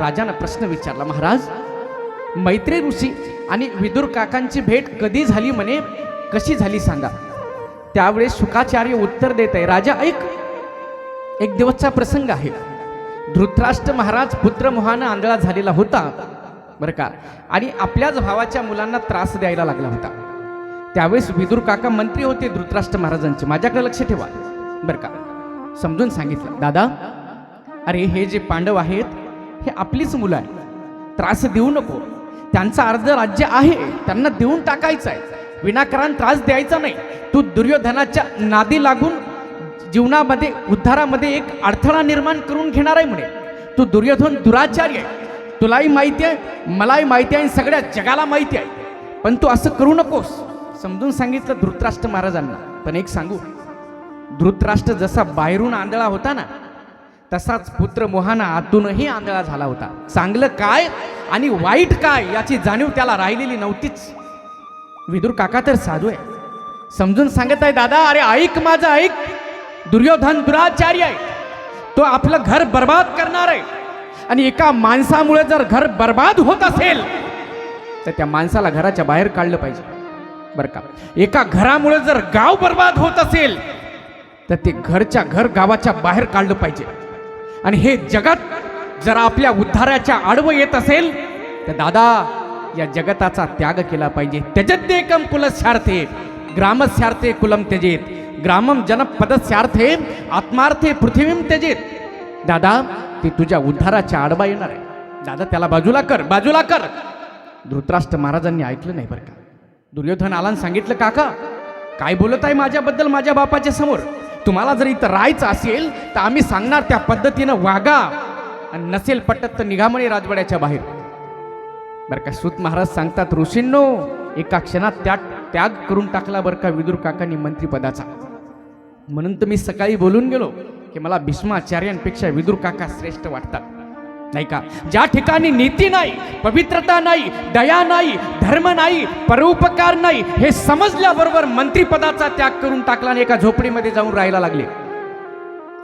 राजानं प्रश्न विचारला महाराज मैत्री ऋषी आणि विदुर काकांची भेट कधी झाली म्हणे? कशी झाली सांगा. त्यावेळेस शुकाचार्य उत्तर देत आहे राजा ऐक एक दिवसचा प्रसंग आहे. धृतराष्ट्र महाराज पुत्रमोहानं आंधळा झालेला होता बरं का? आणि आपल्याच भावाच्या मुलांना त्रास द्यायला लागला होता. त्यावेळेस विदुर काका मंत्री होते धृतराष्ट्र महाराजांचे. माझ्याकडे लक्ष ठेवा बरं का? समजून सांगितलं. दादा अरे हे जे पांडव आहेत हे आपलीच मुलं आहे त्रास देऊ नको. त्यांचा अर्ध राज्य आहे. त्यांना देऊन टाकायचं आहे. विनाकारण त्रास द्यायचा नाही. तू दुर्योधनाच्या नादी लागून जीवनामध्ये उद्धारामध्ये एक अडथळा निर्माण करून घेणार आहे म्हणे. तू दुर्योधन दुराचार्य आहे. तुलाही माहिती आहे मलाही माहिती आहे आणि सगळ्या जगाला माहिती आहे. पण तू असं करू नकोस. समजून सांगितलं धृतराष्ट्र महाराजांना. पण एक सांगू. धृतराष्ट्र जसा बाहेरून आंधळा होता ना तसाच पुत्र मोहाना आतूनही आंधळा झाला होता. चांगलं काय आणि वाईट काय याची जाणीव त्याला राहिलेली नव्हतीच. विदुर काका तर साधू आहे. समजून सांगत आहे दादा अरे ऐक माझं ऐक. दुर्योधन दुराचार्य आहे. तो आपलं घर बर्बाद करणार आहे. आणि एका माणसामुळे जर घर बर्बाद होत असेल तर त्या माणसाला घराच्या बाहेर काढलं पाहिजे. बरं का. एका घरामुळे जर गाव बर्बाद होत असेल तर ते घरच्या घर गावाच्या बाहेर काढलं पाहिजे. आणि हे जगत जर आपल्या उद्धाराच्या आडवं येत असेल तर दादा या जगताचा त्याग केला पाहिजे. त्यजत्येकम कुलस्यार्थे ग्रामस्यार्थे कुलम त्यजेत. ग्रामम जनपदस्यार्थे आत्मार्थे पृथ्वीम त्यजेत. दादा ते तुझ्या उद्धाराच्या आडवा येणार आहे. दादा त्याला बाजूला कर बाजूला कर. धृतराष्ट्र महाराजांनी ऐकलं नाही बरं का? दुर्योधन आला सांगितलं काका काय बोलत आहे माझ्याबद्दल? माझ्या बापाच्या समोर. तुम्हाला जर इथं राहायचं असेल तर आम्ही सांगणार त्या पद्धतीनं वागा. आणि नसेल पटत तर निघामणी राजवाड्याच्या बाहेर. बरं का सूत महाराज सांगतात ऋषींनो एका क्षणात त्याग त्याग करून टाकला बरं का विदुर काकांनी मंत्रीपदाचा. म्हणून तर मी सकाळी बोलून गेलो की मला भीष्माचार्यांपेक्षा विदुर काका श्रेष्ठ वाटतात. नाही का? ज्या ठिकाणी नीती नाही पवित्रता नाही दया नाही धर्म नाही परोपकार नाही हे समजल्याबरोबर मंत्रीपदाचा त्याग करून टाकला आणि एका झोपडीमध्ये जाऊन राहायला लागले.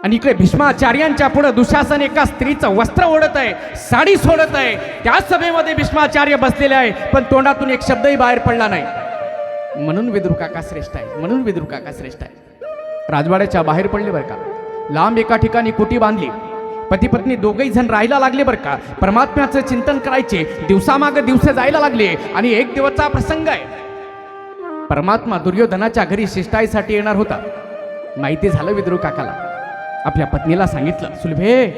आणि इकडे भीष्माचार्यांच्या पुढे दुशासन एका स्त्रीचं वस्त्र ओढत आहे साडी सोडत आहे. त्या सभेमध्ये भीष्माचार्य बसलेले आहे पण तोंडातून एक शब्दही बाहेर पडला नाही. म्हणून विद्रुकाका काका श्रेष्ठ आहे म्हणून विद्रुकाका काका श्रेष्ठ आहे. राजवाड्याच्या बाहेर पडले बरं का? लांब एका ठिकाणी कुटी बांधली. पती पत्नी दोघही जण राहायला लागले बरं का? परमात्म्याचं चिंतन करायचे. दिवसामागं दिवसे जायला लागले. आणि एक दिवसचा प्रसंग आहे. परमात्मा दुर्योधनाच्या घरी शिष्टाईसाठी येणार होता. माहिती झालं विद्रू काकाला. आपल्या पत्नीला सांगितलं सुलभे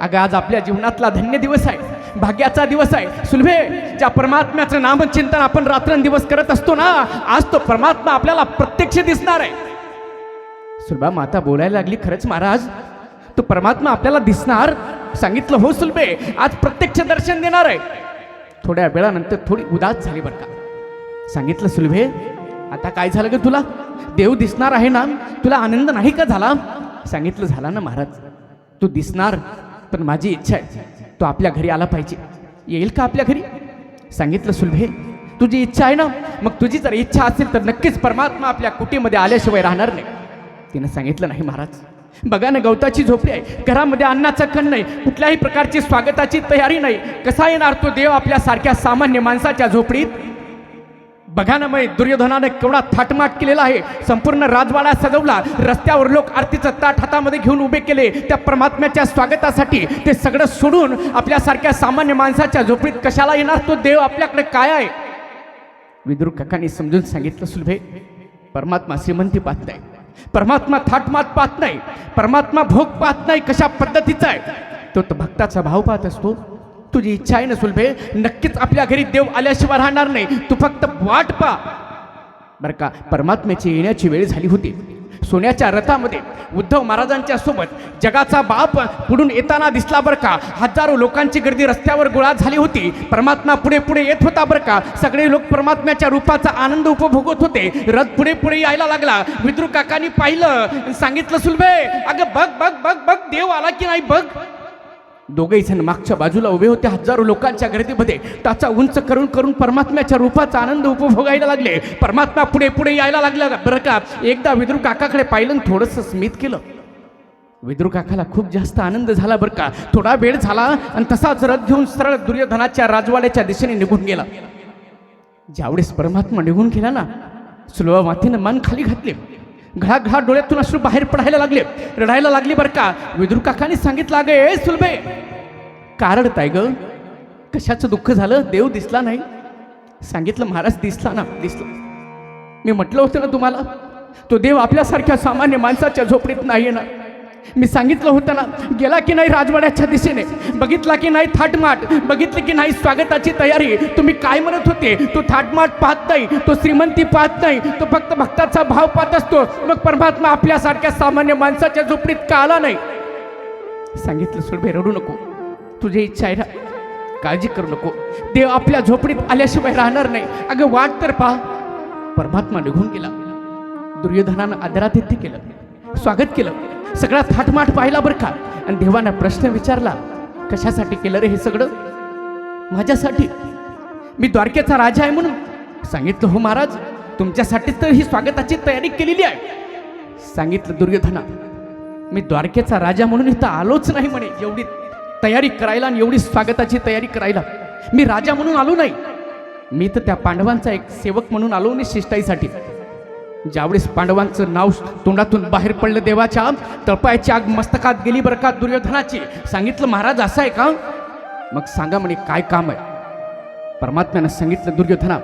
अगं आज आपल्या जीवनातला धन्य दिवस आहे. भाग्याचा दिवस आहे. सुलभे ज्या परमात्म्याचं नामचिंतन आपण रात्रंदिवस करत असतो ना आज तो परमात्मा आपल्याला प्रत्यक्ष दिसणार आहे. सुलभा माता बोलायला लागली खरंच महाराज. तो परमात्मा आपल्याला दिसणार? सांगितलं हो सुलभे. आज प्रत्यक्ष दर्शन देणार आहे. थोड्या वेळानंतर थोडी उदास झाली बरं का? सांगितलं सुलभे आता काय झालं ग तुला? देव दिसणार आहे ना? तुला आनंद नाही का झाला? सांगितलं झाला ना महाराज. तू दिसणार पण माझी इच्छा आहे. तो आपल्या घरी आला पाहिजे. येईल का आपल्या घरी? सांगितलं सुलभे तुझी इच्छा आहे ना? मग तुझी जर इच्छा असेल तर नक्कीच परमात्मा आपल्या कुटीमध्ये आल्याशिवाय राहणार नाही. तिनं सांगितलं नाही महाराज. बघा ना गवताची झोपडी आहे. घरामध्ये अन्नाचा कण नाही. कुठल्याही प्रकारची स्वागताची तयारी नाही. कसा येणार तो देव आपल्या सारख्या सामान्य माणसाच्या झोपडीत? बघा ना मग दुर्योधनाने केवढा थाटमाट केलेला आहे. संपूर्ण राजवाडा सजवला. रस्त्यावर लोक आरतीचं ताट हातामध्ये घेऊन उभे केले. त्या परमात्म्याच्या स्वागतासाठी ते सगळं सोडून आपल्यासारख्या सामान्य माणसाच्या झोपडीत कशाला येणार? तो देव आपल्याकडे काय आहे? विदुर काकांनी समजून सांगितलं सुलभे. परमात्मा श्रीमंती पाहताय परमात्मा थाटमात पाहत नाही. परमात्मा भोग पाहत नाही कशा पद्धतीचा आहे. तो तर भक्ताचा भाव पाहत असतो. तुझी इच्छा आहे ना सुलभे? नक्कीच आपल्या घरी देव आल्याशिवाय राहणार नाही. तू फक्त वाट पा बरं का परमात्म्याची येण्याची वेळ झाली होती. सोन्याच्या रथामध्ये उद्धव महाराजांच्या सोबत जगाचा बाप पुढून येताना दिसला बरं का? हजारो लोकांची गर्दी रस्त्यावर गोळा झाली होती. परमात्मा पुढे पुढे येत होता बरं का? सगळे लोक परमात्म्याच्या रूपाचा आनंद उपभोगत होते रथ पुढे पुढे यायला लागला. मित्रू काकांनी पाहिलं. सांगितलं सुलभे अगं बघ बघ बघ बघ देव आला की नाही बघ. दोघेही जण मागच्या बाजूला उभे होते. हजारो लोकांच्या गर्दीमध्ये त्याचा उंच करून करून परमात्म्याच्या रूपाचा आनंद उपभोगायला लागले. परमात्मा पुढे पुढे यायला लागला. बरं का? एकदा विद्रू काकाकडे पाहिलं थोडंसं स्मित केलं. विद्रू काकाला खूप जास्त आनंद झाला बरं का? थोडा वेळ झाला आणि तसाच रथ घेऊन सरळ दुर्योधनाच्या राजवाड्याच्या दिशेने निघून गेला. ज्यावेळेस परमात्मा निघून गेला ना सुलभा मातीनं मन खाली घातले. घळा घळा डोळ्यातून अश्रू बाहेर पडायला लागले. रडायला लागली बरं का? विदुर काकाने सांगितलं अगं ए सुलभे. कारण रडताय ग कशाचं दुःख झालं? देव दिसला नाही. सांगितलं महाराज दिसला ना दिसला. मी म्हटलं होतं ना तुम्हाला तो देव आपल्यासारख्या सामान्य माणसाच्या झोपडीत नाही येणार मी सांगितलं होतं ना गेला की नाही राजवाड्याच्या दिशेने? बघितला की नाही थाटमाट? बघितली की नाही स्वागताची तयारी? तुम्ही काय म्हणत होते? तो थाटमाट पाहत नाही तो श्रीमंती पाहत नाही तो फक्त भक्ताचा भाव पाहत असतो. मग परमात्मा आपल्यासारख्या सामान्य माणसाच्या झोपडीत का आला नाही? सांगितलं सुरभे रडू नको. तुझी इच्छा आहे ना काळजी करू नको. देव आपल्या झोपडीत आल्याशिवाय राहणार नाही. अगं वाट तर पहा. परमात्मा निघून गेला. दुर्योधनानं आदरातिथ्य केलं. स्वागत केलं. सगळा थाटमाट पाहिला बरं का? आणि देवानं प्रश्न विचारला कशासाठी केलं रे हे सगळं? माझ्यासाठी? मी द्वारकेचा राजा आहे म्हणून सांगितलं हो महाराज तुमच्यासाठी तर ही स्वागताची तयारी केलेली आहे. सांगितलं दुर्योधना मी द्वारकेचा राजा म्हणून इथं आलोच नाही म्हणे एवढी तयारी करायला आणि एवढी स्वागताची तयारी करायला. मी राजा म्हणून आलो नाही. मी तर त्या पांडवांचा एक सेवक म्हणून आलो नाही शिष्टाईसाठी. ज्यावेळेस पांडवांचं नाव तोंडातून बाहेर पडलं देवाच्या तळपायाची आग मस्तकात गेली बरं का दुर्योधनाची. सांगितलं महाराज असं आहे का? मग सांगा म्हणे काय काम आहे? परमात्म्यानं सांगितलं दुर्योधना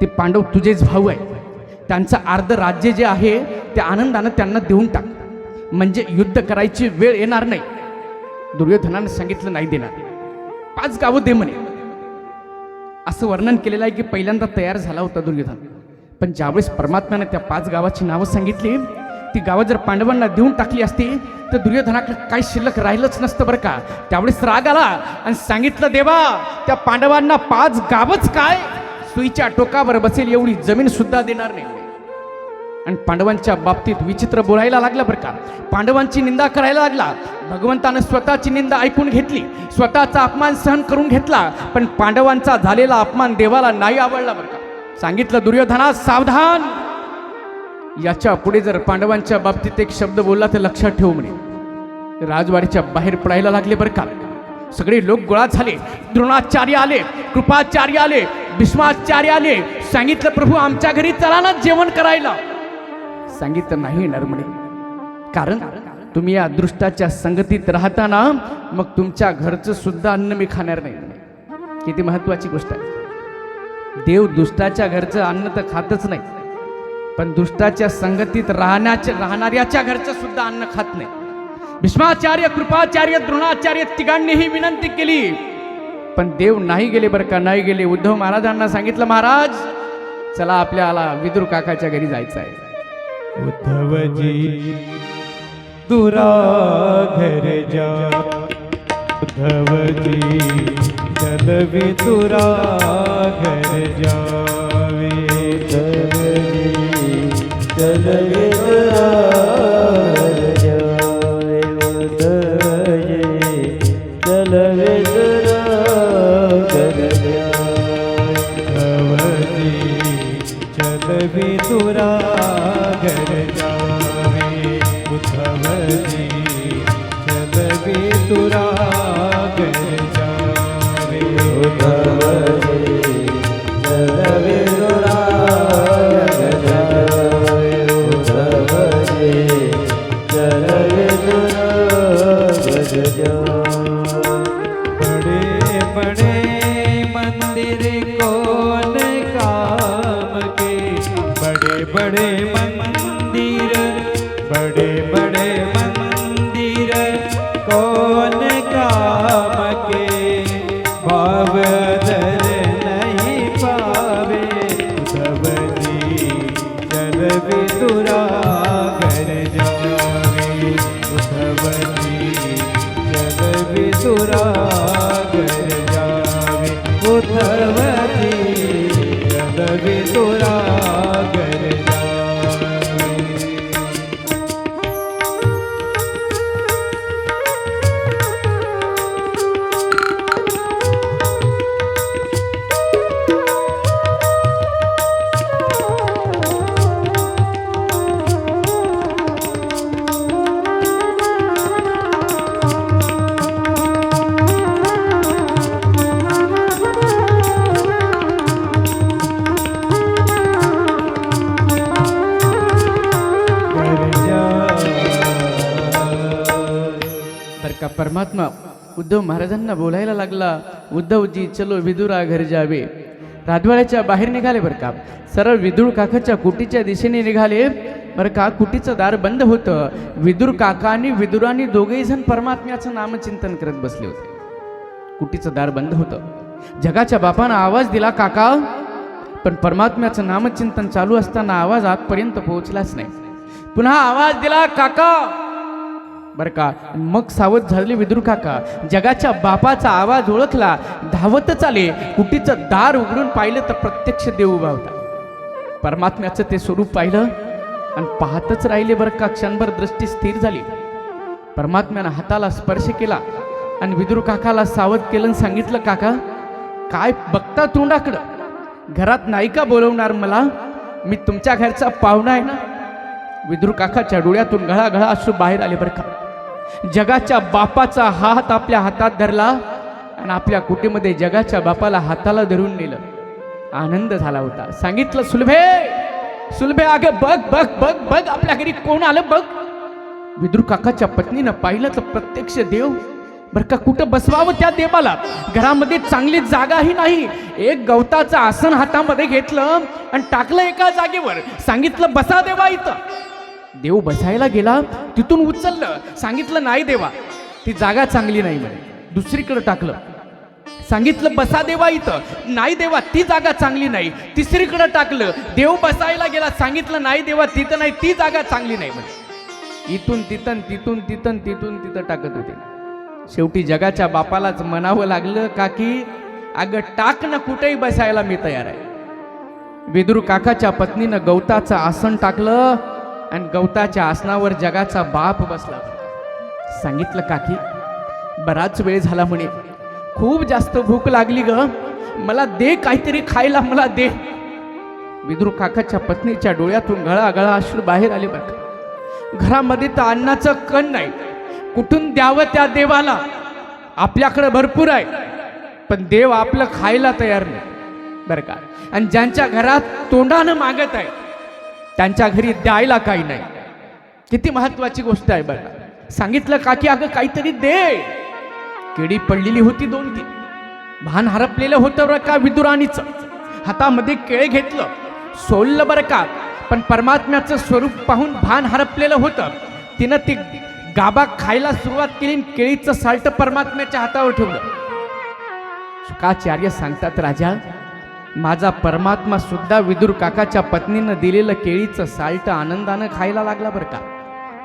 ते पांडव तुझेच भाऊ आहे त्यांचं अर्ध राज्य जे आहे ते आनंदानं त्यांना देऊन टाक. म्हणजे युद्ध करायची वेळ येणार नाही. दुर्योधनानं सांगितलं नाही देणार. पाच गावं दे म्हणे. असं वर्णन केलेलं आहे की पहिल्यांदा तयार झाला होता दुर्योधन. पण ज्यावेळेस परमात्म्यानं त्या पाच गावाची नावं सांगितली ती गावं जर पांडवांना देऊन टाकली असती तर दुर्योधनाकडे काही शिल्लक राहिलंच नसतं बरं का. त्यावेळेस राग आला आणि सांगितलं देवा त्या पांडवांना पाच गावच काय? सुईच्या टोकावर बसेल एवढी जमीन सुद्धा देणार नाही. आणि पांडवांच्या बाबतीत विचित्र बोलायला लागला बरं का. पांडवांची निंदा करायला लागला. भगवंतानं स्वतःची निंदा ऐकून घेतली. स्वतःचा अपमान सहन करून घेतला. पण पांडवांचा झालेला अपमान देवाला नाही आवडला बरं का. सांगितलं दुर्योधना सावधान. याच्यापुढे जर पांडवांच्या बाबतीत एक शब्द बोलला तर लक्षात ठेवू म्हणे. राजवाडीच्या बाहेर पडायला लागले बरं का? सगळे लोक गोळा झाले द्रोणाचार्य आले कृपाचार्य आले भीष्माचार्य आले. सांगितलं प्रभू आमच्या घरी चला ना जेवण करायला. सांगितलं नाही येणार म्हणे. कारण तुम्ही या दृष्टाच्या संगतीत राहताना मग तुमच्या घरचं सुद्धा अन्न मी खाणार नाही किती महत्वाची गोष्ट आहे. देव दुष्टाच्या घरचं अन्न तर खातच नाही. पण दुष्टाच्या संगतीत राहण्याच्या राहणाऱ्याच्या घरचं सुद्धा अन्न खात नाही. भीष्माचार्य कृपाचार्य द्रोणाचार्य तिघांनीही विनंती केली. पण देव नाही गेले बरं का? नाही गेले. उद्धव महाराजांना सांगितलं महाराज चला आपल्याला विदुर काकाच्या घरी जायचं आहे. उद्धवजी तुरा घर जा. उद्धवजी चलवी तुरा घर जावे। चलवी चलवी तुरा बड़े मन उद्धव महाराजांना बोलायला लागला उद्धवजी चलो विदुरा घर जावे. राजवाड्याच्या बाहेर निघाले बरं का? सरळ विदुर काकाच्या कुटीच्या दिशेने निघाले. बरं का कुटीचं दार बंद होतं. विदुर काका आणि विदुरानी दोघेही जण परमात्म्याचं नामचिंतन करत बसले होते. कुटीचं दार बंद होतं. जगाच्या बापानं आवाज दिला काका. पण परमात्म्याचं नामचिंतन चालू असताना आवाज आतपर्यंत पोहोचलाच नाही. पुन्हा आवाज दिला काका. बर का? मग सावध झाले विद्रू काका जगाच्या बापाचा आवाज ओळखला धावतच आले कुटीचं दार उघडून पाहिलं तर प्रत्यक्ष देव उभा होता. परमात्म्याचं ते स्वरूप पाहिलं आणि पाहतच राहिले बरं का क्षणभर दृष्टी स्थिर झाली. परमात्म्यानं हाताला स्पर्श केला आणि विद्रू काकाला सावध केलं आणि सांगितलं काका काय बघता तोंडाकडं? घरात नाही का बोलवणार मला? मी तुमच्या घरचा पाहुणा आहे ना? विद्रू काकाच्या डोळ्यातून गळा असू बाहेर आले बरं का. जगाच्या बापाचा हात आपल्या हातात धरला आणि आपल्या कुटीमध्ये जगाच्या बापाला हाताला धरून नेलं. आनंद झाला होता. सांगितलं सुलभे सुलभे अगं बघ बघ बघ बघ आपल्या घरी कोण आलं बघ. विदुर काकाच्या पत्नीनं पाहिलं तर प्रत्यक्ष देव. बरं का कुठं बसवावं त्या देवाला? घरामध्ये चांगली जागाही नाही. एक गवताचं आसन हातामध्ये घेतलं आणि टाकलं एका जागेवर. सांगितलं बसा देवा इथं. देव बसायला गेला तिथून उचललं सांगितलं नाही देवा. ती जागा चांगली नाही म्हणे. दुसरीकडे टाकलं. सांगितलं बसा देवा इथं. नाही देवा ती जागा चांगली नाही. तिसरीकडे टाकलं देव बसायला गेला. सांगितलं नाही देवा तिथं नाही ती जागा चांगली नाही म्हणे. इथून तिथं तिथून तिथं तिथून तिथं टाकत होते. शेवटी जगाच्या बापालाच म्हणावं लागलं का की अगं टाक ना कुठेही बसायला मी तयार आहे. विदुर काकाच्या पत्नीनं गवताचं आसन टाकलं आणि गवताच्या आसनावर जगाचा बाप बसला. सांगितलं काकी बराच वेळ झाला म्हणे. खूप जास्त भूक लागली ग. मला दे काहीतरी खायला मला दे. विद्रू काकाच्या पत्नीच्या डोळ्यातून गळा गळा अश्रू बाहेर आले बघ. घरामध्ये तर अन्नाचं कण नाही. कुठून द्यावं त्या देवाला? आपल्याकडं भरपूर आहे. पण देव आपलं खायला तयार नाही. बरं का. आणि ज्यांच्या घरात तोंडानं मागत आहे त्यांच्या घरी द्यायला काही नाही. किती महत्वाची गोष्ट आहे बरं का. की अगं काहीतरी दे. केळी पडलेली होती दोन तीन भान हरपलेलं होतं बरं का विदुराणीचं. हातामध्ये केळे घेतलं. सोललं बरं का. पण परमात्म्याचं स्वरूप पाहून भान हरपलेलं होतं. तिनं ती गाबा खायला सुरुवात केली आणि केळीचं साल्ट परमात्म्याच्या हातावर ठेवलं. शुकाचार्य सांगतात राजा माझा परमात्मा सुद्धा विदुर काकाच्या पत्नीनं दिलेलं केळीचं साल्ट आनंदानं खायला लागला बरं का?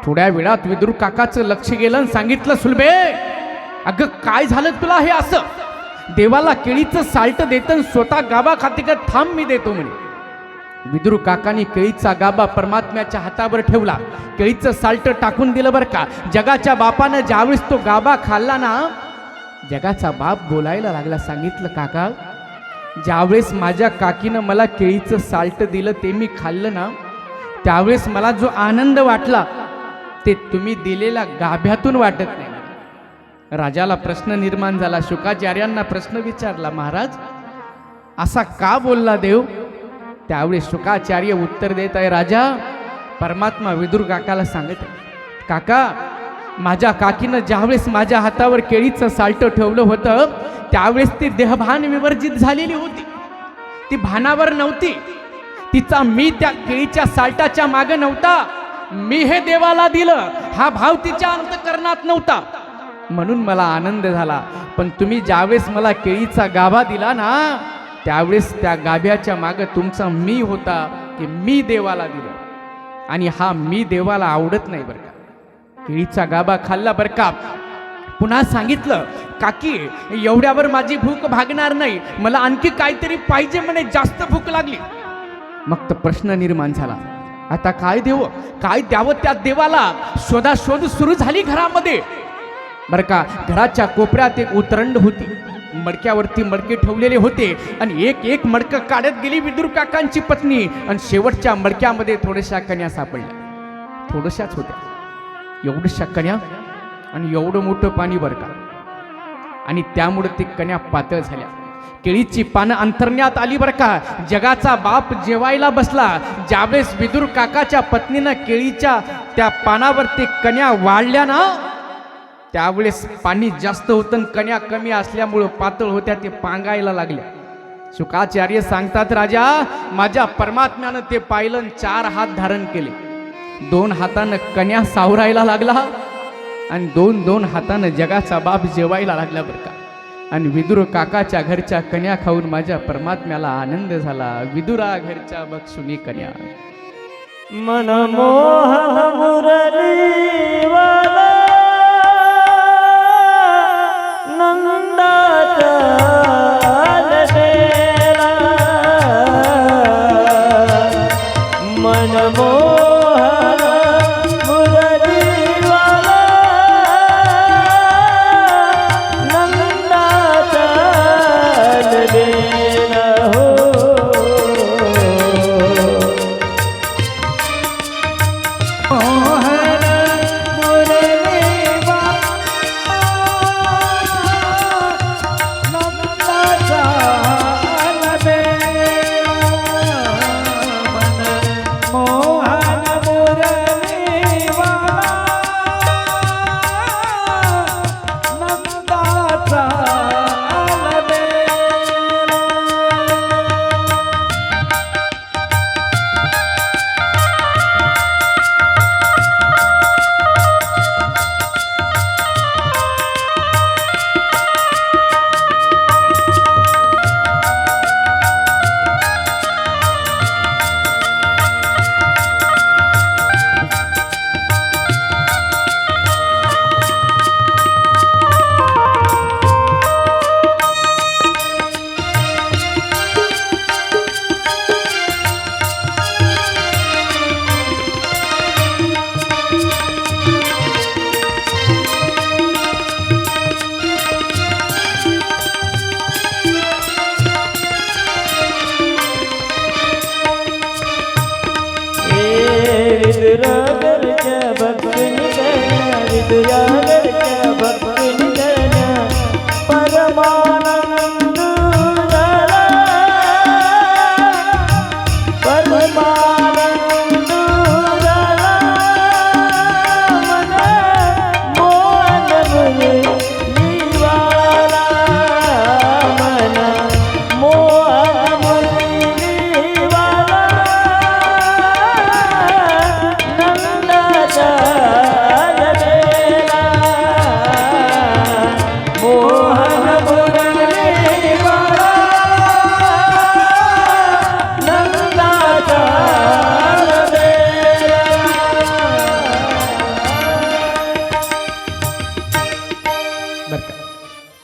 थोड्या वेळात विदुर काकाचं लक्ष गेलं आणि सांगितलं सुलभे अगं काय झालं तुला हे असं? देवाला केळीचं साल्ट देतं स्वतः गाबा खाते का? थांब मी देतो म्हणे. विदुर काकानी केळीचा गाबा परमात्म्याच्या हातावर ठेवला. केळीचं साल्ट टाकून दिलं बरं का? जगाच्या बापानं ज्यावेळेस तो गाबा खाल्ला ना जगाचा बाप बोलायला लागला सांगितलं काका ज्यावेळेस माझ्या काकीनं मला केळीचं साल्ट दिलं ते मी खाल्लं ना त्यावेळेस मला जो आनंद वाटला ते तुम्ही दिलेल्या गाभ्यातून वाटत नाही. राजाला प्रश्न निर्माण झाला शुकाचार्यांना प्रश्न विचारला महाराज असा का बोलला देव? त्यावेळी शुकाचार्य उत्तर देत आहे राजा परमात्मा विदुर काकाला सांगत काका माझ्या काकीनं ज्यावेळेस माझ्या हातावर केळीचं साल्ट ठेवलं होतं त्यावेळेस ती देहभान विवर्जित झालेली होती. ती भानावर नव्हती. तिचा मी त्या केळीच्या साल्टाच्या मागे नव्हता. मी हे देवाला दिलं. हा भाव तिच्या अंतकरणात नव्हता. म्हणून मला आनंद झाला. पण तुम्ही ज्यावेळेस मला केळीचा गाभा दिला ना त्यावेळेस त्या गाभ्याच्या मागे तुमचा मी होता की मी देवाला दिलं. आणि हा मी देवाला आवडत नाही बरं केळीचा गाभा खाल्ला बरं का? पुन्हा सांगितलं काकी एवढ्यावर माझी भूक भागणार नाही. मला आणखी काहीतरी पाहिजे म्हणे जास्त भूक लागली. मग तर प्रश्न निर्माण झाला. आता काय देव? काय द्यावं त्या देवाला? शोधाशोध सुरू झाली घरामध्ये. बरं का घराच्या कोपऱ्यात एक उतरंड होती. मडक्यावरती मडके ठेवलेले होते आणि एक एक मडकं काढत गेली विदुर काकांची पत्नी. आणि शेवटच्या मडक्यामध्ये थोड्याशा कन्या सापडल्या. थोड्याशाच होत्या. एवढं शकण्या आणि एवढं मोठं पाणी बरं का? आणि त्यामुळे ती कण्या पातळ झाल्या. केळीची पानं अंतरण्यात आली बरं का? जगाचा बाप जेवायला बसला. ज्यावेळेस विदुर काकाच्या पत्नीनं केळीच्या त्या पानावर ते वाढल्या ना त्यावेळेस पाणी जास्त होतं आणि कण्या कमी असल्यामुळं पातळ होत्या ते पांगायला लागल्या. शुकाचार्य सांगतात राजा माझ्या परमात्म्यानं ते पाहिलं चार हात धारण केले. दोन हातानं कन्या सावरायला लागला आणि दोन दोन हातानं जगाचा बाप जेवायला लागला बरं का. आणि विदुर काकाच्या घरच्या कन्या खाऊन माझ्या परमात्म्याला आनंद झाला. विदुरा घरच्या बक्षुनी कन्या. मनमोहन मुरलीवाला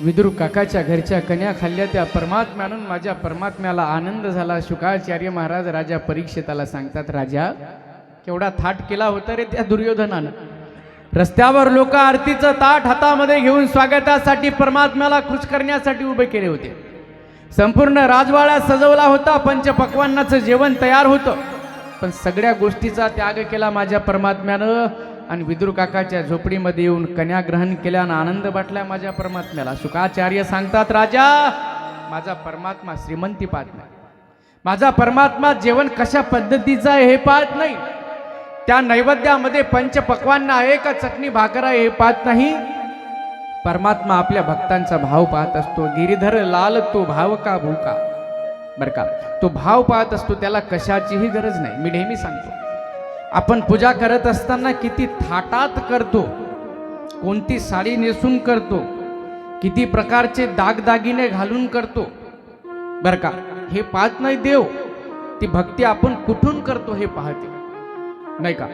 विदुर काकाच्या घरच्या कन्या खाल्ल्या त्या परमात्म्यानं माझ्या परमात्म्याला आनंद झाला. शुकाचार्य महाराज राजा परीक्षेताला सांगतात राजा केवढा थाट केला होता रे त्या दुर्योधनानं. रस्त्यावर लोक आरतीचं ताट हातामध्ये घेऊन स्वागतासाठी परमात्म्याला खुश करण्यासाठी उभे केले होते. संपूर्ण राजवाडा सजवला होता पंचपक्वान्नाचं जेवण तयार होतं. पण सगळ्या गोष्टीचा त्याग केला माझ्या परमात्म्यानं. आणि विदुर काकाच्या झोपडीमध्ये येऊन कन्या ग्रहण केल्यानं आनंद वाटला माझ्या परमात्म्याला. सुखाचार्य सांगतात राजा माझा परमात्मा श्रीमंती पाहत नाही. माझा परमात्मा जेवण कशा पद्धतीचं आहे हे पाहत नाही. त्या नैवेद्यामध्ये पंचपक्वान्न आहे का चटणी भाकर आहे हे पाहत नाही. परमात्मा आपल्या भक्तांचा भाव पाहत असतो. गिरीधर लाल तो भाव का भूका? बर का. तो भाव पाहत असतो त्याला कशाचीही गरज नाही. मी नेहमी सांगतो आपण पूजा करत असताना किती थाटात करतो कोणती साडी नेसून करतो किती प्रकारचे दागदागिने घालून करतो. बर का हे पाहत नाही देव ती भक्ती आपण कुठून करतो हे पाहते. नाही का?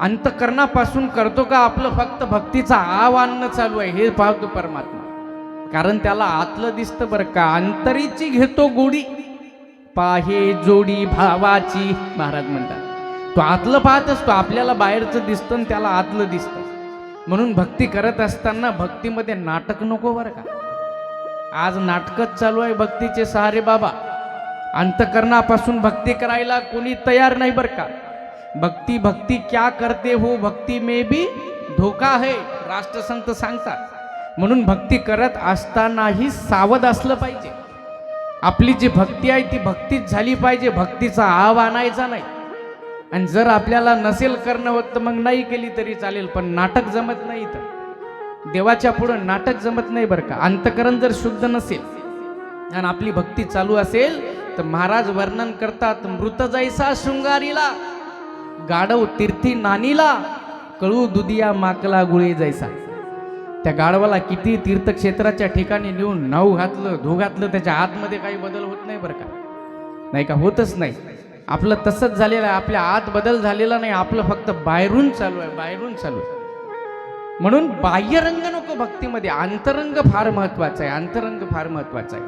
अंतकरणापासून करतो का आपलं फक्त भक्तीचा आवाहन चालू आहे हे पाहतो परमात्मा. कारण त्याला आतलं दिसतं बरं का अंतरीची घेतो गोडी. पाहे जोडी भावाची महाराज म्हणतात. तो आतलं पाहत असतो आपल्याला बाहेरचं दिसतं आणि त्याला आतलं दिसतं. म्हणून भक्ती करत असताना भक्तीमध्ये नाटक नको बरं का? आज नाटकच चालू आहे भक्तीचे सहारे बाबा. अंतकरणापासून भक्ती करायला कोणी तयार नाही बरं का? भक्ती भक्ती क्या करते हो? भक्ती मे बी धोका आहे राष्ट्रसंत सांगतात. म्हणून भक्ती करत असतानाही सावध असलं पाहिजे. आपली जी भक्ती आहे ती भक्तीच झाली पाहिजे भक्तीचा आव आणायचा नाही. आणि जर आपल्याला नसेल करणं होत तर मग नाही केली तरी चालेल पण नाटक जमत नाही तर देवाच्या पुढं नाटक जमत नाही बरं का. अंतकरण जर शुद्ध नसेल आणि आपली भक्ती चालू असेल तर महाराज वर्णन करतात मृत जायसा शृंगारीला गाढव तीर्थी नानीला कळू दुधिया माकला गुळे जायचा त्या गाढवाला किती तीर्थक्षेत्राच्या ठिकाणी नेऊन नाव घातलं धू घातलं त्याच्या आतमध्ये काही बदल होत नाही बरं का. नाही का? होतच नाही. आपलं तसंच झालेलं आहे आपल्या आत बदल झालेला नाही आपलं फक्त बाहेरून चालू आहे बाहेरून चालू आहे. म्हणून बाह्यरंग नको भक्तीमध्ये आंतरंग फार महत्त्वाचा आहे आंतरंग फार महत्त्वाचा आहे.